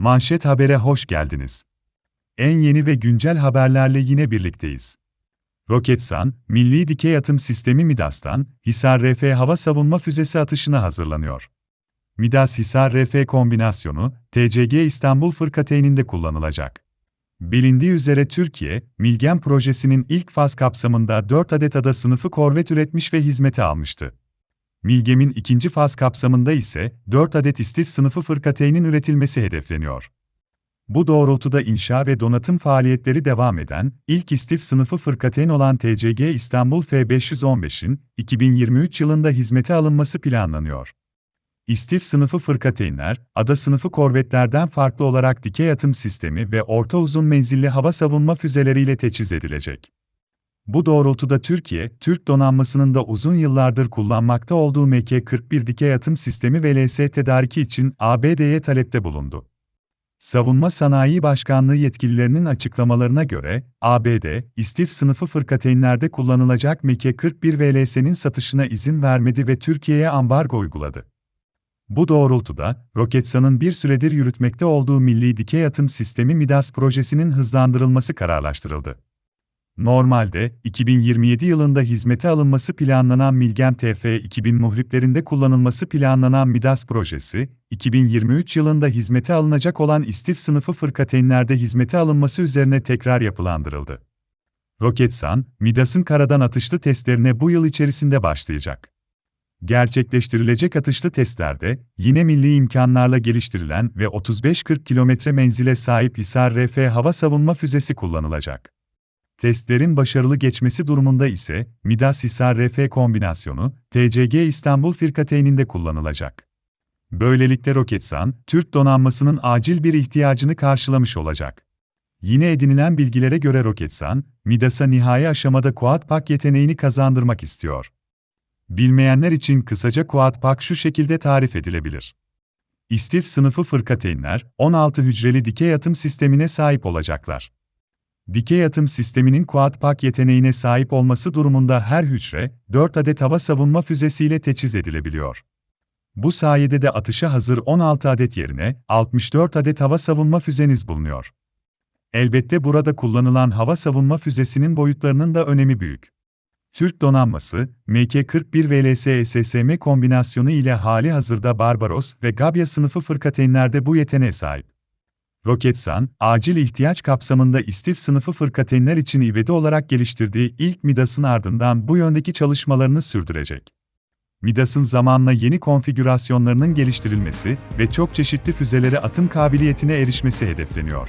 Manşet Haber'e hoş geldiniz. En yeni ve güncel haberlerle yine birlikteyiz. Roketsan, Milli Dikey Atım Sistemi MIDAS'tan, Hisar RF hava savunma füzesi atışına hazırlanıyor. Midas-Hisar RF kombinasyonu, TCG İstanbul Fırkateyninde kullanılacak. Bilindiği üzere Türkiye, Milgem projesinin ilk faz kapsamında 4 adet ada sınıfı korvet üretmiş ve hizmete almıştı. Milgem'in ikinci faz kapsamında ise 4 adet istif sınıfı fırkateynin üretilmesi hedefleniyor. Bu doğrultuda inşa ve donatım faaliyetleri devam eden, ilk istif sınıfı fırkateyn olan TCG İstanbul F515'in 2023 yılında hizmete alınması planlanıyor. İstif sınıfı fırkateynler, ada sınıfı korvetlerden farklı olarak dikey atım sistemi ve orta uzun menzilli hava savunma füzeleriyle teçhiz edilecek. Bu doğrultuda Türkiye, Türk donanmasının da uzun yıllardır kullanmakta olduğu MK-41 dikey atım sistemi ve LS tedariki için ABD'ye talepte bulundu. Savunma Sanayi Başkanlığı yetkililerinin açıklamalarına göre, ABD, istif sınıfı fırkateynlerde kullanılacak MK-41 ve LS'nin satışına izin vermedi ve Türkiye'ye ambargo uyguladı. Bu doğrultuda, Roketsan'ın bir süredir yürütmekte olduğu Milli Dikey Atım Sistemi MIDAS projesinin hızlandırılması kararlaştırıldı. Normalde, 2027 yılında hizmete alınması planlanan Milgem TF-2000 muhriplerinde kullanılması planlanan MIDAS projesi, 2023 yılında hizmete alınacak olan istif sınıfı fırkateynlerde hizmete alınması üzerine tekrar yapılandırıldı. Roketsan, MIDAS'ın karadan atışlı testlerine bu yıl içerisinde başlayacak. Gerçekleştirilecek atışlı testlerde, yine milli imkanlarla geliştirilen ve 35-40 kilometre menzile sahip Hisar RF hava savunma füzesi kullanılacak. Testlerin başarılı geçmesi durumunda ise Midas-Hisar RF kombinasyonu, TCG İstanbul Firkateyninde kullanılacak. Böylelikle Roketsan, Türk donanmasının acil bir ihtiyacını karşılamış olacak. Yine edinilen bilgilere göre Roketsan, Midas'a nihai aşamada Quad Pak yeteneğini kazandırmak istiyor. Bilmeyenler için kısaca Quad Pak şu şekilde tarif edilebilir. İstif sınıfı fırkateynler, 16 hücreli dikey atım sistemine sahip olacaklar. Dikey atım sisteminin Quad Pak yeteneğine sahip olması durumunda her hücre, 4 adet hava savunma füzesiyle teçhiz edilebiliyor. Bu sayede de atışa hazır 16 adet yerine 64 adet hava savunma füzeniz bulunuyor. Elbette burada kullanılan hava savunma füzesinin boyutlarının da önemi büyük. Türk donanması, MK-41 VLS SSM kombinasyonu ile hali hazırda Barbaros ve Gabya sınıfı fırkateynlerde bu yeteneğe sahip. Roketsan, acil ihtiyaç kapsamında istif sınıfı fırkateynler için ivedi olarak geliştirdiği ilk MIDAS'ın ardından bu yöndeki çalışmalarını sürdürecek. MIDAS'ın zamanla yeni konfigürasyonlarının geliştirilmesi ve çok çeşitli füzelere atım kabiliyetine erişmesi hedefleniyor.